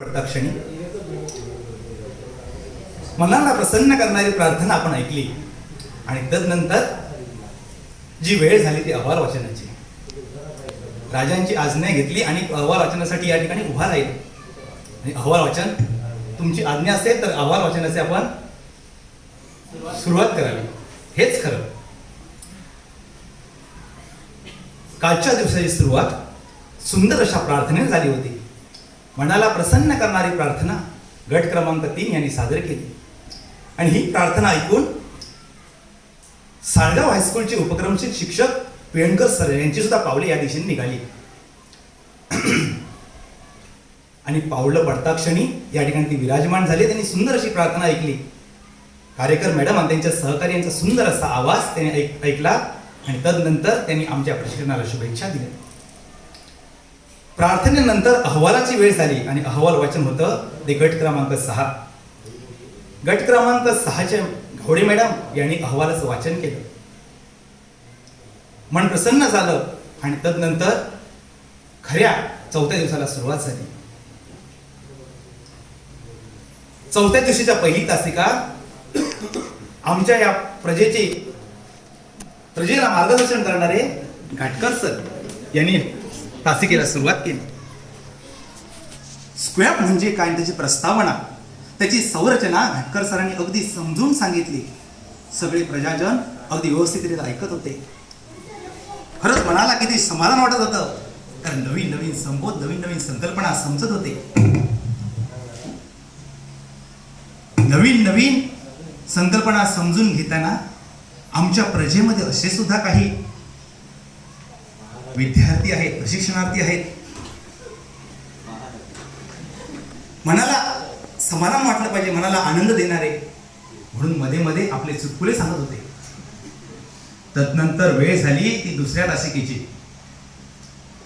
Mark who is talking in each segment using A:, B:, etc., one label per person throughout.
A: पडता क्षणी मनाला प्रसन्न करणारी प्रार्थना आपण ऐकली. आणि तदनंतर जी वेळ झाली ती अहवाल वाचनाची. राजांची आज्ञा घेतली आणि अहवाल वाचनासाठी या ठिकाणी उभा राहील. आणि अहवाल वाचन तुमची आज्ञा असेल तर अहवाल वाचनाचे आपण सुरुवात करावी. हेच खरं. कालच्या दिवसाची सुरुवात सुंदर अशा प्रार्थनेने झाली होती. मनाला प्रसन्न करणारी प्रार्थना गट क्रमांक तीन यांनी सादर केली. आणि ही प्रार्थना ऐकून साळगाव हायस्कूलचे उपक्रमशील शिक्षक पेणकर सर यांची सुद्धा पावले या दिशेने निघाली. आणि पावलं पडता क्षणी या ठिकाणी ती विराजमान झाली. त्यांनी सुंदर अशी प्रार्थना ऐकली. कार्यकर मॅडम आणि त्यांच्या सहकार्यांचा सुंदर असा आवाज त्यांनी ऐक ऐकला. आणि तदनंतर त्यांनी आमच्या प्रशिक्षणाला शुभेच्छा दिल्या. प्रार्थनेनंतर अहवालाची वेळ झाली आणि अहवाल वाचन होतं. ते गट क्रमांक सहा. गट क्रमांक सहाचे घोडे मॅडम यांनी अहवालाचं वाचन केलं. मन प्रसन्न झालं आणि तदनंतर खऱ्या चौथ्या दिवसाला सुरुवात झाली. चौथ्या दिवशीच्या पहिली तासिका आमच्या या प्रजेचे प्रजेला मार्गदर्शन करणारे घाटकर सर यांनी तासिकेला सुरुवात केली. स्क्वॅप म्हणजे काय? त्याची प्रस्तावना त्याची संरचना घाटकर सरांनी अगदी समजून सांगितली. सगळे प्रजाजन अगदी व्यवस्थितरित्या ऐकत होते. खरंच मनाला किती समाधान वाटत होतं. कारण नवीन नवीन संबोध नवीन नवीन संकल्पना समजत होते. नवीन नवीन संकल्पना समजून घेताना आमच्या प्रजेमध्ये असे सुद्धा काही विद्यार्थी आहेत प्रशिक्षणार्थी आहेत. मनाला समाधान वाटलं पाहिजे मनाला आनंद देणारे. म्हणून मध्ये मध्ये आपले चुटकुले सांगत होते. तदनंतर वेळ झाली ती दुसऱ्या तासिकेची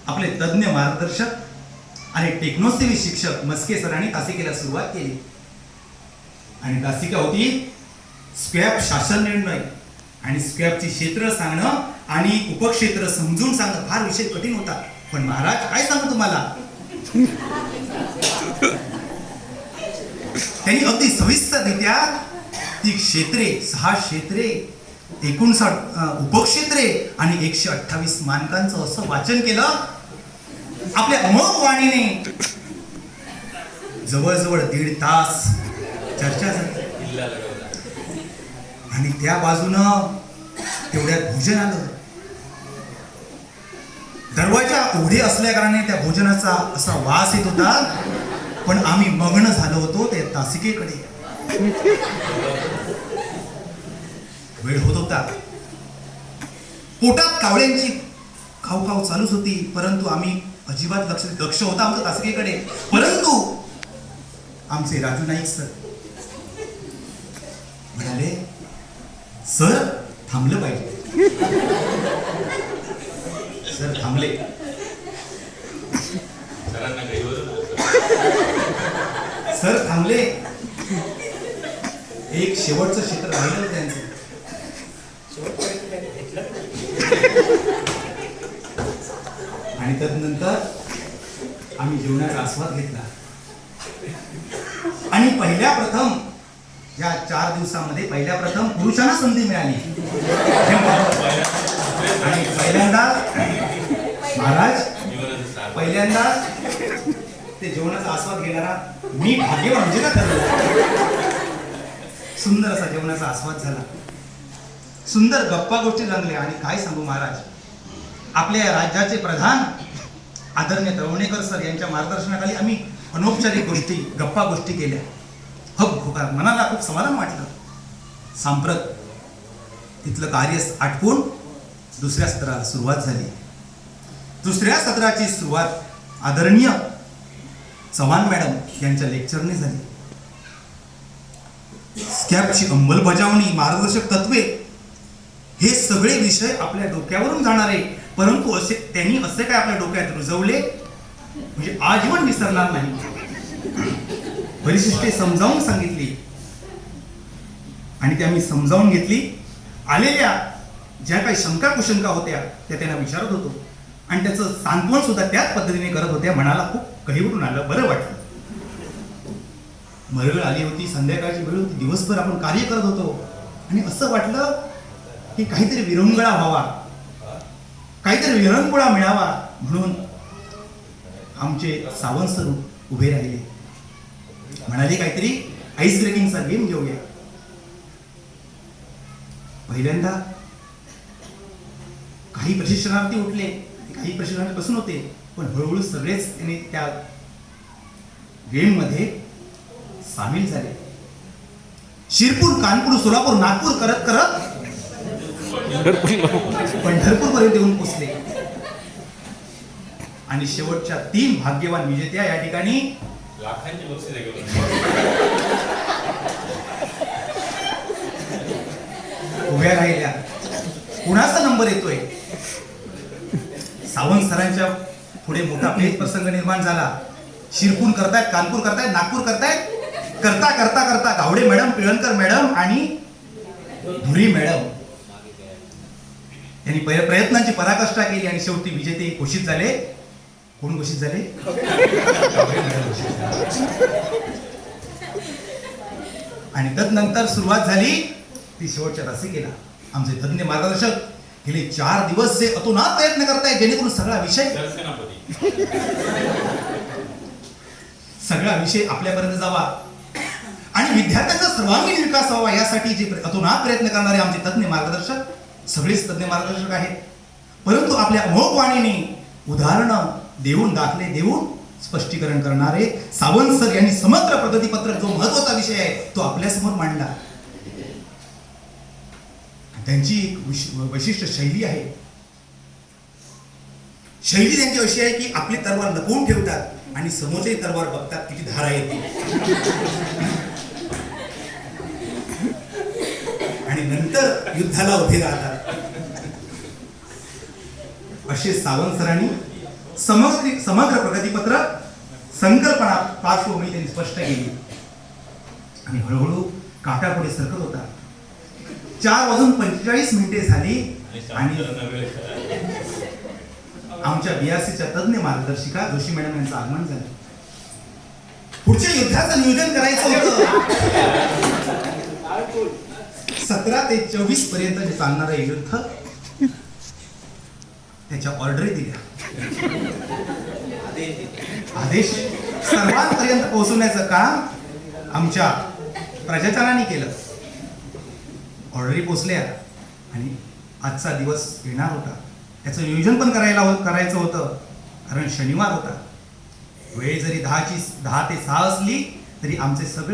A: आपले तज्ज्ञ मार्गदर्शक आणि टेक्नोसेवी शिक्षक मस्के सरांनी तासिकेला सुरुवात केली. आणि तासिका होती स्कॅप शासन निर्णय आणि स्क्रॅपची क्षेत्र सांगणं आणि उपक्षेत्र समजून सांगणं फार विषय कठीण होता. पण महाराज काय सांगू तुम्हाला? त्यांनी अगदी सविस्तरित्या ती क्षेत्रे सहा क्षेत्रे एकोणसाठ उपक्षेत्रे आणि एकशे अठ्ठावीस मानकांचं असं वाचन केलं. आपल्या अमोघ वाणीने. जवळजवळ दीड तास चर्चा झाली. आणि त्या बाजूनं तेवढ्यात भोजन आलं. दरवाजा उघडे असल्या कारणाने त्या भोजनाचा असा वास येत होता. पण आम्ही मग्न झालो होतो त्या तासिकेकडे. वेळ होत होता. पोटात कावळ्यांची खाऊ चालूच होती. परंतु आम्ही अजिबात लक्ष लक्ष होता आमचं तासिकेकडे. परंतु आमचे राजू नाईक सर म्हणाले सर थांबलं पाहिजे. सर थांबले. सर थांबले. एक शेवटचं क्षेत्र राहिलं त्यांचं. आणि तदनंतर आम्ही जेवणाचा आस्वाद घेतला. आणि पहिल्या प्रथम या चार दिवसामध्ये पहिल्या प्रथम पुरुषांना संधी मिळाली. आणि पहिल्यांदा महाराज पहिल्यांदा ते जेवणाचा आस्वाद घेणारा मी भाग्यवान म्हणजे ना ठरलो सुंदर असा जेवणाचा आस्वाद झाला. सुंदर गप्पा गोष्टी रंगल्या आणि काय सांगू महाराज? आपल्या राज्याचे प्रधान आदरणीय तळवणेकर सर यांच्या मार्गदर्शनाखाली आम्ही अनौपचारिक गोष्टी गप्पा गोष्टी केल्या. होकार मनाला खूप समाधान वाटलं. सांप्रत. तिथलं कार्य आटपून दुसऱ्या सत्राला सुरुवात झाली. दुसऱ्या सत्राची सुरुवात आदरणीय चव्हाण मॅडम यांच्या लेक्चरने झाली. स्कॅपची अंमलबजावणी मार्गदर्शक तत्वे हे सगळे विषय आपल्या डोक्यावरून जाणारे. परंतु असे त्यांनी असे काय आपल्या डोक्यात रुजवले? म्हणजे आजीवन विसरणार नाही. परिशिष्टे समजावून सांगितली. आणि ते आम्ही समजावून घेतली. आलेल्या ज्या काही शंका कुशंका होत्या त्या त्यांना विचारत होतो. आणि त्याचं सांत्वन सुद्धा त्याच पद्धतीने करत होत्या मनाला खूप कहीवरून आलं बरं वाटलं. मरगळ आली होती संध्याकाळची वेळ होती दिवसभर आपण कार्य करत होतो. आणि असं वाटलं की काहीतरी विरंगुळा व्हावा. काहीतरी विरंगुळा मिळावा म्हणून आमचे सावंत सर उभे राहिले. म्हणाले काहीतरी आईस ब्रेकिंगचा गेम घेऊया पहिल्यांदा काही प्रशिक्षणार्थी उठले काही प्रशिक्षणार्थी बसून होते पण हळूहळू सगळेच त्याने त्या गेममध्ये सामील झाले. शिरपूर कानपूर सोलापूर नागपूर करत करत पंढरपूर पर्यंत येऊन पोचले आणि शेवटच्या तीन भाग्यवान विजेत्या या ठिकाणी
B: लाखांची बक्षीस आहे
A: उभ्या राहिल्या कुणाचा नंबर येतोय सावंत सरांच्या पुढे मोठा पेच प्रसंग निर्माण झाला शिरपूर करतायत कानपूर करतायत नागपूर करतायत करता करता करता गावडे मॅडम पिळणकर मॅडम आणि धुरी मॅडम यांनी प्रयत्नांची पराकाष्ठा केली आणि शेवटी विजेते घोषित झाले कोण घोषित झाले. आणि तदनंतर सुरुवात झाली ती शेवटच्या रसिकेला आमचे तज्ञ मार्गदर्शक गेले चार दिवस जे अतोनात प्रयत्न करतायत जेणेकरून सगळा विषय सगळा विषय आपल्यापर्यंत जावा आणि विद्यार्थ्यांचा सर्वांगीण विकास व्हावा यासाठी जे प्र- अतोनात प्रयत्न करणारे आमचे तज्ञ मार्गदर्शक सगळेच तज्ञ मार्गदर्शक आहेत परंतु आपल्या अमोघ वाणीने उदाहरणं देऊन दाखले देऊन स्पष्टीकरण करणारे सावंत सर यांनी समग्र प्रगतीपत्रक जो महत्त्वाचा विषय आहे तो आपल्यासमोर मांडला. त्यांची एक वैशिष्ट्य शैली आहे. शैली त्यांची अशी आहे की आपली तलवार लपवून ठेवतात आणि समोरची तलवार बघतात किती धारा येते. आणि नंतर युद्धाला उभे राहतात. असे सावंत सरांनी समग्र समग्र प्रगतीपत्र संकल्पना पार्श्वभूमी त्यांनी स्पष्ट केली. आणि हळूहळू काटा पुढे सरकत होता. चार वाजून पंचेचाळीस मिनिटे झाली
B: आणि
A: आमच्या बीआरसीच्या तज्ञ मार्गदर्शिका जोशी मॅडम यांचं आगमन झालं. पुढच्या युद्धाचं नियोजन करायचं होतं. सतरा ते चोवीसपर्यंत जे चालणार युद्ध त्याच्या ऑर्डरी दिल्या. आदेश. सर्वांपर्यंत पोहोचवण्याचं काम आमच्या प्रजाजनाने केलं. ऑर्डरी पोचल्या आणि आजचा दिवस येणार होता. त्याचं नियोजन पण करायला हो- करायचं होतं. कारण शनिवार होता. वेळ जरी दहाची दहा ते सहा असली तरी आमचे सगळे